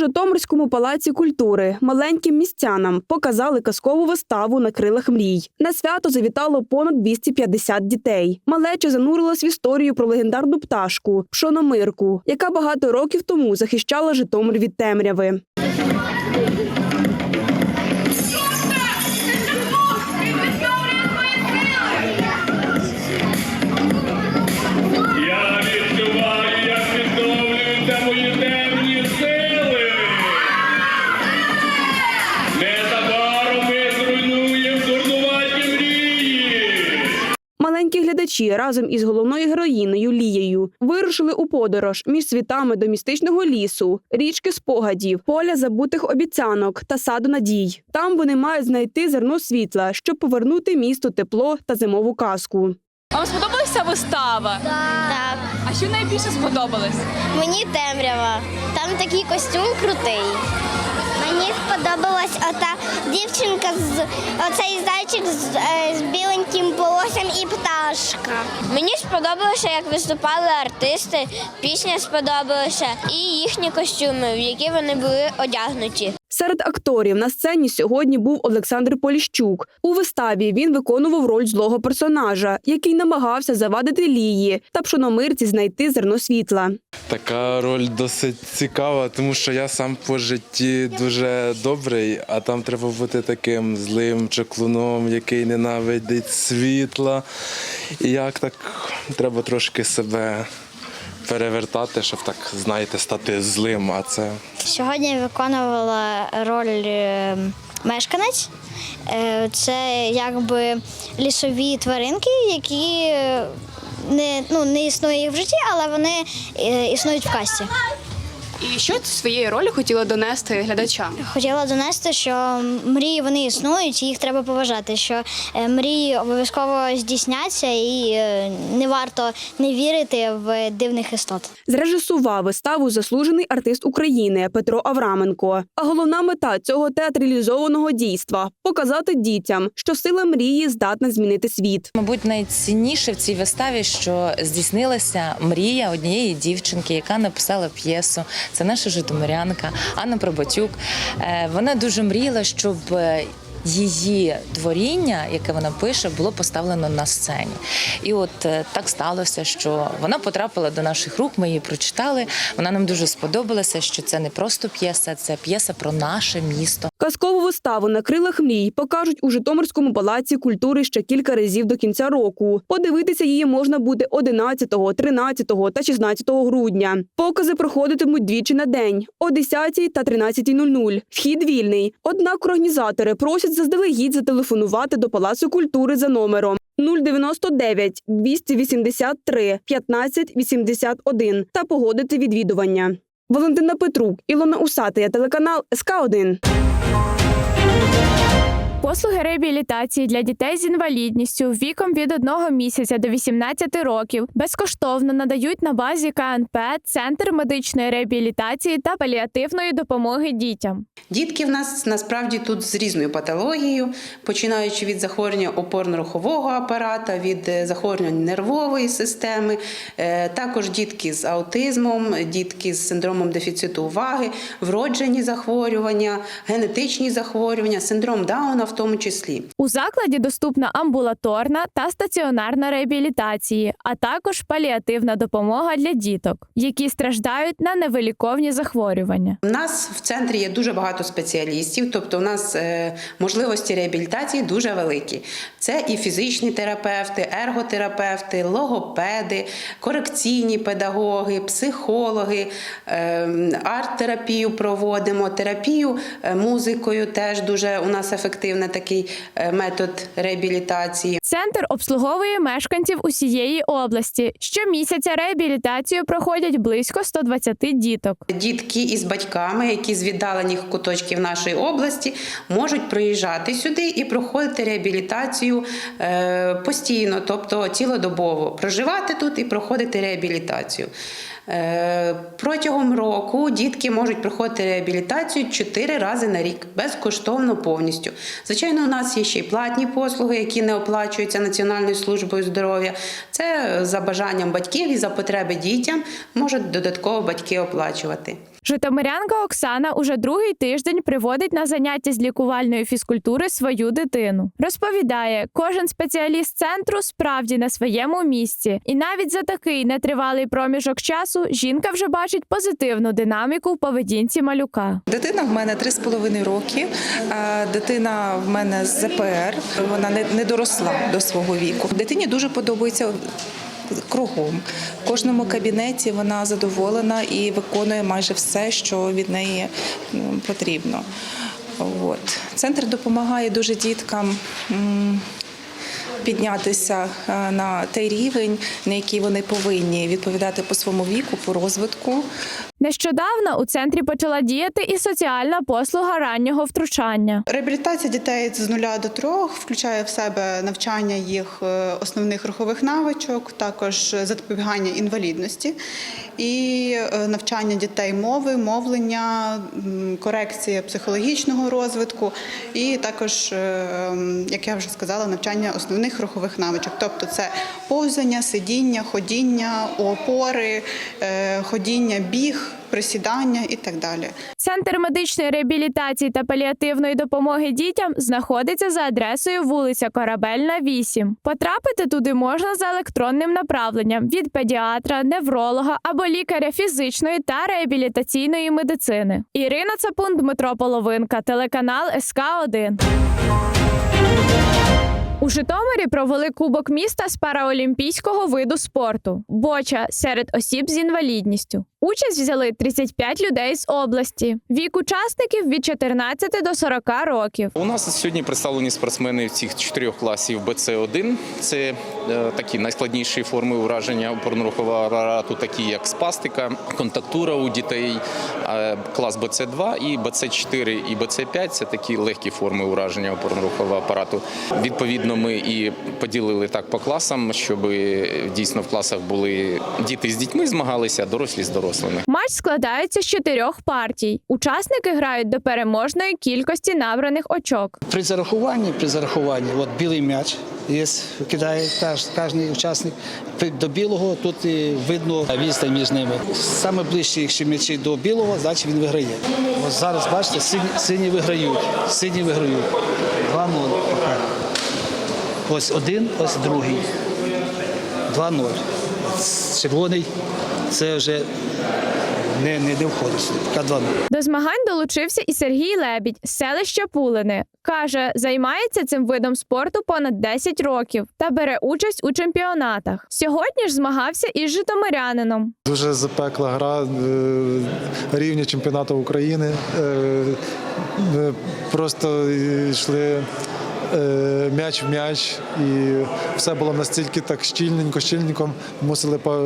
Житомирському палаці культури маленьким містянам показали казкову виставу на крилах мрій. На свято завітало понад 250 дітей. Малеча занурилась в історію про легендарну пташку пшономирку, яка багато років тому захищала Житомир від темряви. Глядачі разом із головною героїнею Лією вирушили у подорож між світами до містичного лісу, річки спогадів, поля забутих обіцянок та саду надій. Там вони мають знайти зерно світла, щоб повернути місту тепло та зимову казку. Вам сподобалася вистава? Так, А що найбільше сподобалось? мені темрява. Там такий костюм крутий. Мені сподобалась ота дівчинка з оцей зайчик з, е, з біленьким волоссям і пташка. Мені сподобалося, як виступали артисти, пісня сподобалася і їхні костюми, в які вони були одягнуті. Серед акторів на сцені сьогодні був Олександр Поліщук. У виставі він виконував роль злого персонажа, який намагався завадити лії та пшономирці знайти зерно світла. Така роль досить цікава, тому що я сам по житті дуже добрий, а там треба бути таким злим чаклуном, який ненавидить світла. І як так треба трошки себе перевертати, щоб так, знаєте, стати злим. А це Сьогодні я виконувала роль е, мешканець. Е, Це якби лісові тваринки, які не, ну, не існує в житті, але вони е, існують в касті. І що ти своєю ролі хотіла донести глядачам? Хотіла донести, що мрії вони існують, і їх треба поважати. Що е, мрії обов'язково здійсняться, і е, не варто не вірити в дивних істот. Зрежисував виставу заслужений артист України Петро Авраменко. А головна мета цього театралізованого дійства показати дітям, що сила мрії здатна змінити світ. Мабуть, найцінніше в цій виставі, що здійснилася мрія однієї дівчинки, яка написала п'єсу. Це наша житомирянка Анна Пробатюк. Е, Вона дуже мріяла, щоб е, її творіння, яке вона пише, було поставлено на сцені. І от е, так сталося, що вона потрапила до наших рук. Ми її прочитали. Вона нам дуже сподобалася, що це не просто п'єса, це п'єса про наше місто. Казкову виставу на крилах покажуть у Житомирському палаці культури ще кілька разів до кінця року. Подивитися її можна буде 11, 13 та 16 грудня. Покази проходитимуть двічі на день о 10 та 13.00. Вхід вільний. Однак організатори просять заздалегідь зателефонувати до Палацу культури за номером 099 283 15 81 та погодити відвідування. Валентина Петрук, Ілона Усатия, телеканал СК 1 Послуги реабілітації для дітей з інвалідністю віком від 1 місяця до 18 років безкоштовно надають на базі КНП Центр медичної реабілітації та паліативної допомоги дітям. Дітки в нас насправді тут з різною патологією, починаючи від захворювання опорно-рухового апарата, від е, захворювань нервової системи, е, також дітки з аутизмом, дітки з синдромом дефіциту уваги, вроджені захворювання, генетичні захворювання, синдром Дауна в тому числі. У закладі доступна амбулаторна та стаціонарна реабілітації, а також паліативна допомога для діток, які страждають на невиліковні захворювання. У нас в центрі є дуже багато спеціалістів, тобто у нас е, можливості реабілітації дуже великі. Це і фізичні терапевти, ерготерапевти, логопеди, корекційні педагоги, психологи, е, арт-терапію проводимо, терапію е, музикою теж дуже у нас ефективний такий е, метод реабілітації. Центр обслуговує мешканців усієї області. Щомісяця реабілітацію проходять близько 120 діток. Дітки із батьками, які з віддалених куточків нашої області, можуть приїжджати сюди і проходити реабілітацію е, постійно, тобто цілодобово, проживати тут і проходити реабілітацію. Е, Протягом року дітки можуть проходити реабілітацію 4 рази на рік безкоштовно повністю. Звичайно, у нас є ще й платні послуги, які не оплачуються Національною службою здоров'я. Це за бажанням батьків і за потреби дітям можуть додатково батьки оплачувати. Житомирянка Оксана уже другий тиждень приводить на заняття з лікувальної фізкультури свою дитину. Розповідає, кожен спеціаліст центру справді на своєму місці, і навіть за такий нетривалий проміжок часу жінка вже бачить позитивну динаміку в поведінці малюка. Дитина в мене 3,5 роки. Дитина в мене з ЗПР. Вона не, доросла до свого віку. Дитині дуже подобається. Кругом в кожному кабінеті вона задоволена і виконує майже все, що від неї ну, потрібно. От. Центр допомагає дуже діткам піднятися е, на той рівень, на який вони повинні відповідати по своєму віку, по розвитку. Нещодавно у центрі почала діяти і соціальна послуга раннього втручання. Реабілітація дітей з нуля до трьох включає в себе навчання їх е, основних рухових навичок, також запобігання інвалідності і е, навчання дітей мови, мовлення, корекція психологічного розвитку, і також, е, як я вже сказала, навчання основних рухових навичок, тобто це повзання, сидіння, ходіння, опори, ходіння, біг, присідання і так далі. Центр медичної реабілітації та паліативної допомоги дітям знаходиться за адресою вулиця Корабельна, 8. Потрапити туди можна за електронним направленням від педіатра, невролога або лікаря фізичної та реабілітаційної медицини. Ірина Цапун, Дмитро Половинка, телеканал СК 1 у Житомирі провели кубок міста з параолімпійського виду спорту боча серед осіб з інвалідністю. Участь взяли 35 людей з області. Вік учасників від 14 до 40 років. У нас сьогодні представлені спортсмени цих чотирьох класів БЦ1. Це е, такі найскладніші форми ураження опорно-рухового апарату, такі як спастика, контактура у дітей, е, клас БЦ2 і БЦ4 і БЦ5 це такі легкі форми ураження опорно-рухового апарату. Відповідно, ми і поділили так по класам, щоб дійсно в класах були діти з дітьми змагалися, дорослі з дорослими. Матч складається з чотирьох партій. Учасники грають до переможної кількості набраних очок. При зарахуванні, при зарахуванні, от білий м'яч є, кидає кожен учасник. До білого тут і видно відстань між ними. Саме ближче, якщо м'ячі до білого, значить він виграє. Ось зараз бачите, сині, сині виграють. Сині виграють. 2-0. поки. Ось один, ось другий. 2-0. Червоний це вже не, не, не входить сюди. Поки 2-0. До змагань долучився і Сергій Лебідь з селища Пулини. Каже, займається цим видом спорту понад 10 років та бере участь у чемпіонатах. Сьогодні ж змагався із житомирянином. Дуже запекла гра е, рівня чемпіонату України. Е, Ми просто йшли е, м'яч в м'яч, і все було настільки так щільненько, щільненько. Мусили па-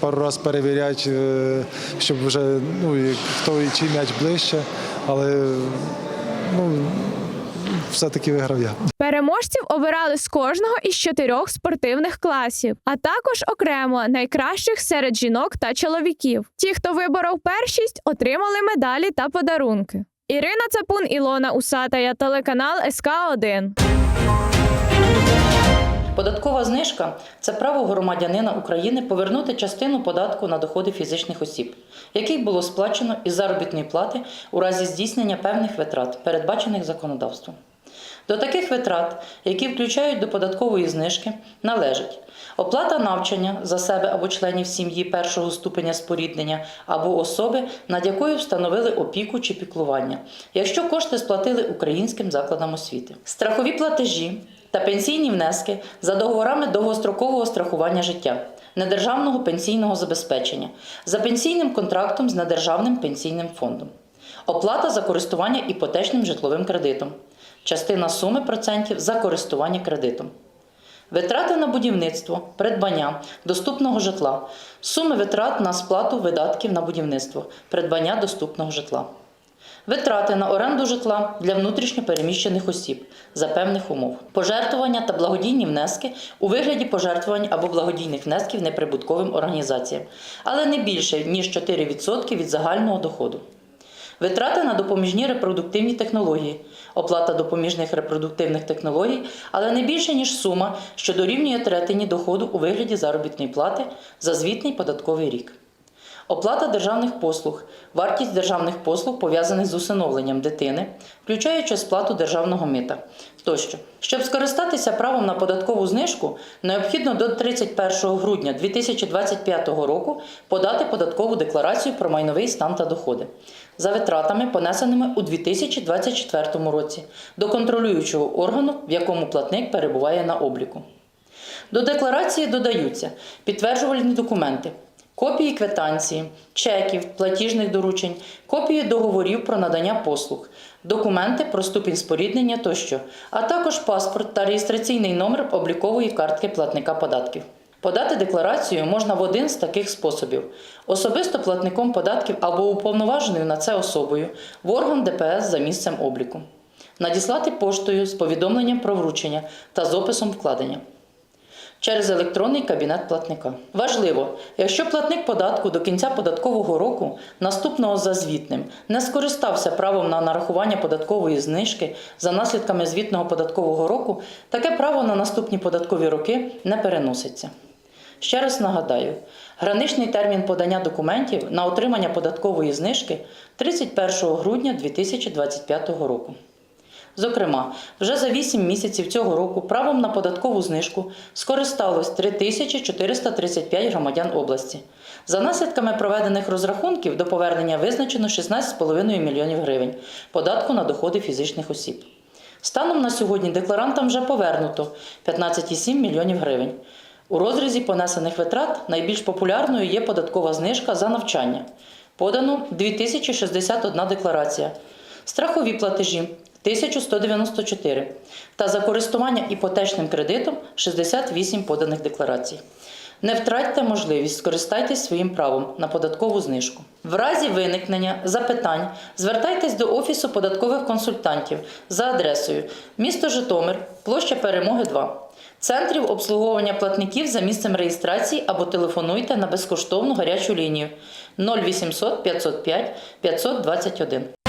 пару разів перевіряти, е, щоб вже ну, хто і чий м'яч ближче, але ну, все-таки виграв я. Переможців обирали з кожного із чотирьох спортивних класів, а також окремо найкращих серед жінок та чоловіків. Ті, хто виборов першість, отримали медалі та подарунки. Ірина Цапун, Ілона Усатая, телеканал СК 1 Податкова знижка це право громадянина України повернути частину податку на доходи фізичних осіб, який було сплачено із заробітної плати у разі здійснення певних витрат, передбачених законодавством. До таких витрат, які включають до податкової знижки, належать оплата навчання за себе або членів сім'ї першого ступеня споріднення або особи, над якою встановили опіку чи піклування, якщо кошти сплатили українським закладам освіти, страхові платежі та пенсійні внески за договорами довгострокового страхування життя, недержавного пенсійного забезпечення, за пенсійним контрактом з недержавним пенсійним фондом, оплата за користування іпотечним житловим кредитом, частина суми процентів за користування кредитом. Витрати на будівництво, придбання доступного житла, суми витрат на сплату видатків на будівництво, придбання доступного житла. Витрати на оренду житла для внутрішньо переміщених осіб за певних умов, пожертвування та благодійні внески у вигляді пожертвувань або благодійних внесків неприбутковим організаціям, але не більше ніж 4% від загального доходу. Витрати на допоміжні репродуктивні технології, оплата допоміжних репродуктивних технологій, але не більше ніж сума, що дорівнює третині доходу у вигляді заробітної плати за звітний податковий рік. Оплата державних послуг, вартість державних послуг пов'язаних з усиновленням дитини, включаючи сплату державного мита тощо. Щоб скористатися правом на податкову знижку, необхідно до 31 грудня 2025 року подати податкову декларацію про майновий стан та доходи за витратами, понесеними у 2024 році до контролюючого органу, в якому платник перебуває на обліку. До декларації додаються підтверджувальні документи, копії квитанції, чеків, платіжних доручень, копії договорів про надання послуг, документи про ступінь споріднення тощо, а також паспорт та реєстраційний номер облікової картки платника податків. Подати декларацію можна в один з таких способів: особисто платником податків або уповноваженою на це особою в орган ДПС за місцем обліку, надіслати поштою з повідомленням про вручення та з описом вкладення через електронний кабінет платника. Важливо, якщо платник податку до кінця податкового року, наступного за звітним, не скористався правом на нарахування податкової знижки за наслідками звітного податкового року, таке право на наступні податкові роки не переноситься. Ще раз нагадаю, граничний термін подання документів на отримання податкової знижки 31 грудня 2025 року. Зокрема, вже за 8 місяців цього року правом на податкову знижку скористалось 3435 громадян області. За наслідками проведених розрахунків до повернення визначено 16,5 мільйонів гривень податку на доходи фізичних осіб. Станом на сьогодні декларантам вже повернуто 15,7 мільйонів гривень. У розрізі понесених витрат найбільш популярною є податкова знижка за навчання. Подано 2061 декларація, страхові платежі 1194 та за користування іпотечним кредитом 68 поданих декларацій. Не втратьте можливість, скористайтесь своїм правом на податкову знижку. В разі виникнення запитань звертайтесь до Офісу податкових консультантів за адресою місто Житомир, площа Перемоги 2, центрів обслуговування платників за місцем реєстрації або телефонуйте на безкоштовну гарячу лінію 0800 505 521.